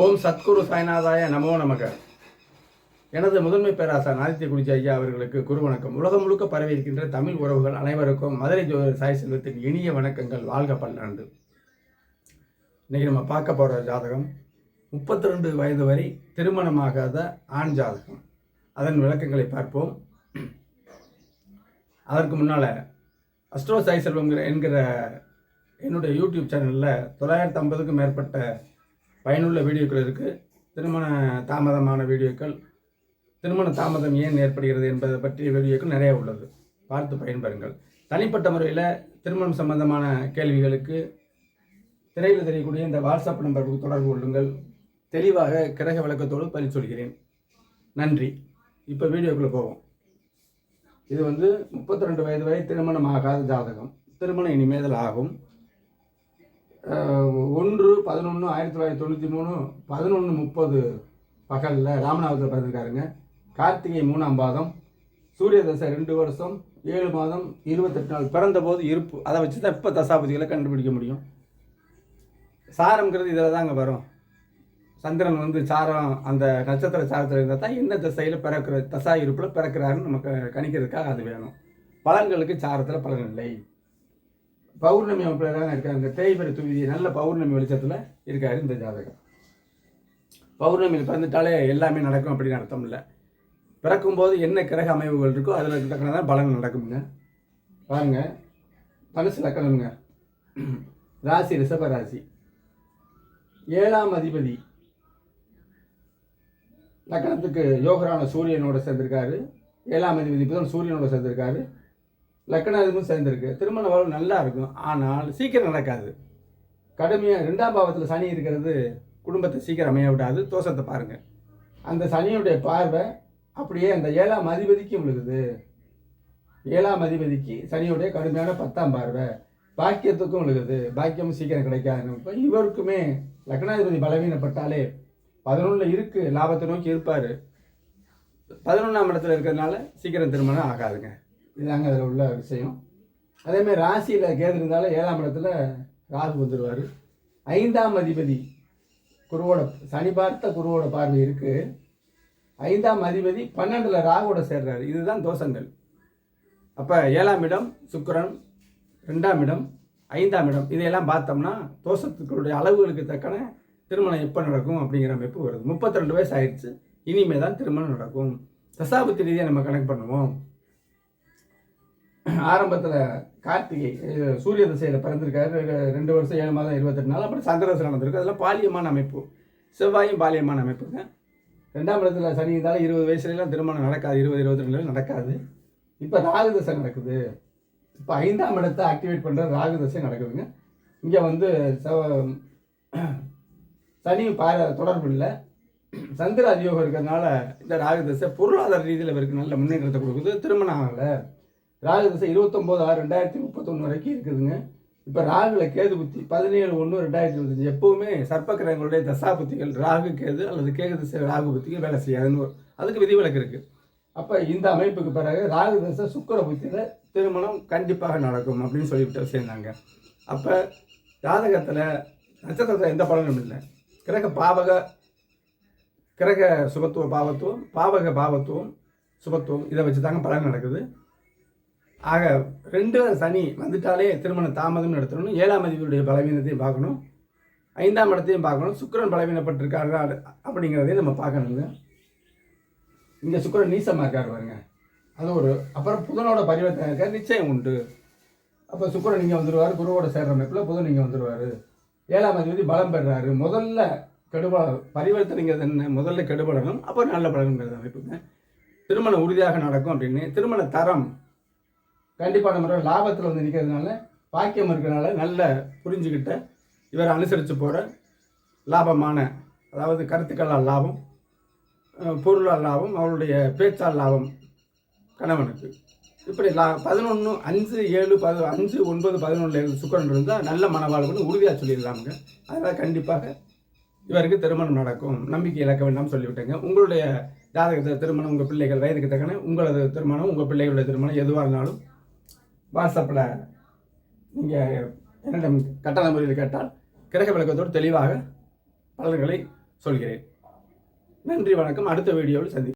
ஓம் சத்குரு சாய்நாதாய நமோ நமக. எனது முதன்மை பேராசான் ஆதித்ய குடிஜி ஐயா அவர்களுக்கு குரு வணக்கம். உலகம் முழுக்க பரவி இருக்கின்ற தமிழ் உறவுகள் அனைவருக்கும் மதுரை ஜோதிடர் சாய் செல்வத்தின் இனிய வணக்கங்கள். வாழ்க பல்லாண்டு. இன்னைக்கு நம்ம பார்க்க போகிற ஜாதகம் முப்பத்தி ரெண்டு வயது வரை திருமணமாகாத ஆண் ஜாதகம். அதன் விளக்கங்களை பார்ப்போம். அதற்கு முன்னால் அஸ்ட்ரோ சாய் செல்வம் என்கிற என்னுடைய யூடியூப் சேனலில் தொள்ளாயிரத்து ஐம்பதுக்கும் மேற்பட்ட பயனுள்ள வீடியோக்கள் இருக்குது திருமண தாமதமான வீடியோக்கள். திருமண தாமதம் ஏன் ஏற்படுகிறது என்பதை பற்றிய வீடியோக்கள் நிறைய உள்ளது. பார்த்து பயன்பெறுங்கள். தனிப்பட்ட முறையில் திருமணம் சம்பந்தமான கேள்விகளுக்கு திரையில் தெரியக்கூடிய இந்த வாட்ஸ்அப் நம்பருக்கு தொடர்பு கொள்ளுங்கள். தெளிவாக கிரக விளக்கத்தோடு பதில் சொல்கிறேன். நன்றி. இப்போ வீடியோக்குள்ளே போவோம். இது வந்து முப்பத்தி ரெண்டு வயது வரை திருமணம் ஆகாத ஜாதகம். திருமணம் இனிமேதல் ஆகும். ஒன்று பதினொன்று ஆயிரத்தி தொள்ளாயிரத்தி தொண்ணூற்றி மூணு பதினொன்று முப்பது பகலில் ராமநாதத்தில் பிறந்திருக்காருங்க. கார்த்திகை மூணாம் பாதம் சூரிய தசை ரெண்டு வருஷம் ஏழு மாதம் இருபத்தெட்டு நாள் பிறந்தபோது இருப்பு. அதை வச்சு தான் இப்போ தசாபதிகளை கண்டுபிடிக்க முடியும். சாரம்ங்கிறது இதில் தாங்க வரும். சந்திரன் வந்து சாரம் அந்த நட்சத்திர சாரத்தில் இருந்தால் தான் என்ன திசையில் பிறக்கிற தசா இருப்பில் பிறக்கிறாருன்னு நமக்கு கணிக்கிறதுக்காக அது வேணும். பலன்களுக்கு சாரத்தில் பலன் இல்லை. பௌர்ணமி அமைப்பில் தாங்க இருக்கார் இந்த தேய்பிரை துவிதி நல்ல பௌர்ணமி வெளிச்சத்தில் இருக்கார் இந்த ஜாதகம். பௌர்ணமியில் பிறந்துட்டாலே எல்லாமே நடக்கும் அப்படின்னு அர்த்தம் இல்லை. பிறக்கும்போது என்ன கிரக அமைவுகள் இருக்கோ அதில் தக்கன தான் பலன் நடக்குங்க பாருங்க. தனுசு லக்கணம்ங்க. ராசி ரிஷப ராசி. ஏழாம் அதிபதி. லக்கணத்துக்கு யோகரான சூரியனோட சேர்ந்திருக்காரு. ஏழாம் அதிபதி புதன் சூரியனோட சேர்ந்திருக்காரு. லக்கணாதிபதியும் சேர்ந்திருக்கு. திருமண வாழ்வு நல்லா இருக்கும். ஆனால் சீக்கிரம் நடக்காது. கடுமையாக ரெண்டாம் பாவத்தில் சனி இருக்கிறது குடும்பத்தை சீக்கிரம் அமைய விடாது. தோஷத்தை பாருங்கள் அந்த சனியுடைய பார்வை அப்படியே அந்த ஏழாம் அதிபதிக்கும் விழுகுது. ஏழாம் அதிபதிக்கு சனியுடைய கடுமையான பத்தாம் பார்வை. பாக்கியத்துக்கும் விழுகுது. பாக்கியம் சீக்கிரம் கிடைக்காது இவருக்குமே லக்னாதிபதி பலவீனப்பட்டாலே பதினொன்றில் இருக்குது லாபத்தை நோக்கி இருப்பார். பதினொன்றாம் இடத்துல இருக்கிறதுனால சீக்கிரம் திருமணம் ஆகாதுங்க. இதுதாங்க அதில் உள்ள விஷயம். அதேமாதிரி ராசியில் கேது இருந்தாலும் ஏழாம் இடத்துல ராகு வந்துடுவார் ஐந்தாம் அதிபதி குருவோட சனி பார்த்த குருவோட பார்வை இருக்குது ஐந்தாம் அதிபதி பன்னெண்டில் ராகுவோட சேர்றாரு. இதுதான் தோஷங்கள். அப்போ ஏழாம் இடம் சுக்கரன் ரெண்டாம் இடம் ஐந்தாம் இடம். இதையெல்லாம் பார்த்தோம்னா தோஷத்துக்களுடைய அளவுகளுக்கு தக்கன திருமணம் எப்போ நடக்கும் அப்படிங்கிற அமைப்பு வருது. முப்பத்தி ரெண்டு வயசு ஆயிடுச்சு. இனிமே தான் திருமணம் நடக்கும். தசாபத்தி ரீதியாக நம்ம கனெக்ட் பண்ணுவோம். ஆரம்பத்தில் கார்த்திகை சூரிய திசையில் பிறந்திருக்காரு. ரெண்டு வருஷம் ஏழு மாதம் இருபத்தெட்டு நாள். அப்புறம் சந்திரதசை நடந்திருக்கு. அதெல்லாம் பாலியமான அமைப்பு. செவ்வாயும் பாலியமான அமைப்புங்க ரெண்டாம் இடத்துல சனி இருந்தாலும் இருபது வயசுலலாம் திருமணம் நடக்காது. இருபது இருபத்தி ரெண்டுல நடக்காது. இப்போ ராகு தசை நடக்குது. இப்போ ஐந்தாம் இடத்தை ஆக்டிவேட் பண்ணுற ராகு தசை நடக்குதுங்க. இங்கே வந்து செவ- சனி பார தொடர்பு இல்லை. சந்திர அதியோகம் இருக்கிறதுனால இந்த ராகு தசை பொருளாதார ரீதியில் இவருக்கு நல்ல முன்னேற்றத்தை கொடுக்குது. திருமணம் ஆகலை. ராகு தசை இருபத்தொம்போது ஆறு ரெண்டாயிரத்தி முப்பத்தொன்று வரைக்கும் இருக்குதுங்க. இப்போ ராகுல கேது புத்தி பதினேழு ஒன்று ரெண்டாயிரத்தி இருபத்தஞ்சு. எப்பவுமே சர்ப்பக்கிரகங்களுடைய தசா புத்திகள் ராகு கேது அல்லது கேது திசை ராகு புத்திகள் வேலை செய்யாதுன்னு ஒரு- அதுக்கு விதிவிலக்கு இருக்குது அப்போ இந்த அமைப்புக்கு பிறகு ராகு தசை சுக்கர புத்தியில் திருமணம் கண்டிப்பாக நடக்கும் அப்படின்னு சொல்லிவிட்டு சேர்ந்தாங்க. அப்போ ஜாதகத்தில் நட்சத்திரத்தில் எந்த பலனும் இல்லை. கிரக பாவக கிரக சுபத்துவ பாவத்துவம் பாவக பாவத்துவம் சுபத்துவம் இதை வச்சு தாங்க பலன் நடக்குது. ஆக ரெண்டு சனி வந்துட்டாலே திருமண தாமதம் நடத்தணும் ஏழாம் அதிபருடைய பலவீனத்தையும் பார்க்கணும். ஐந்தாம் இடத்தையும் பார்க்கணும். சுக்கரன் பலவீனப்பட்டிருக்காரு அப்படிங்கிறதையும் நம்ம பார்க்கணுங்க. இங்கே சுக்கரன் நீசமாக இருக்கார் பாருங்க. அது ஒரு அப்புறம் புதனோட பரிவர்த்தனை இருக்கார். நிச்சயம் உண்டு. அப்போ சுக்கிரன் இங்கே வந்துடுவார் குருவோட சேர்ற அமைப்பில் புதன் இங்கே வந்துடுவார் ஏழாம் அதிபதி பலம் பெறுறாரு முதல்ல கெடுபல பரிவர்த்தனைங்கிறது என்ன? முதல்ல கெடுபடணும் அப்புறம் நல்ல பலன்கிறது அமைப்புங்க. திருமணம் உறுதியாக நடக்கும் அப்படின்னு. திருமண தரம் கண்டிப்பான நம்ம லாபத்தில் வந்து நிற்கிறதுனால பாக்கியம் இருக்கிறதுனால நல்ல புரிஞ்சுக்கிட்ட இவர் அனுசரித்து போகிற லாபமான அதாவது கருத்துக்களால் லாபம் பொருளால் லாபம் அவருடைய பேச்சால் லாபம் கணவனுக்கு. இப்படி லா பதினொன்று அஞ்சு ஏழு பது அஞ்சு ஒன்பது பதினொன்று இருந்து சுக்கரன் இருந்தால் நல்ல மனவாழ்வுன்னு உறுதியாக சொல்லிடலாமுங்க. அதனால் கண்டிப்பாக இவருக்கு திருமணம் நடக்கும். நம்பிக்கை இழக்க வேண்டாம் சொல்லிவிட்டேங்க. உங்களுடைய ஜாதகத்தில் திருமணம் உங்கள் பிள்ளைகள் வயதுக்கு தக்கன உங்களது திருமணம் உங்கள் பிள்ளைகளுடைய திருமணம் எதுவாக இருந்தாலும் வாட்ஸ்அப்பில் நீங்கள் என்னிடம் கட்டண முறையில் கேட்டால் கிரக விளக்கத்தோடு தெளிவாக பலன்களை சொல்கிறேன். நன்றி வணக்கம். அடுத்த வீடியோவில் சந்தி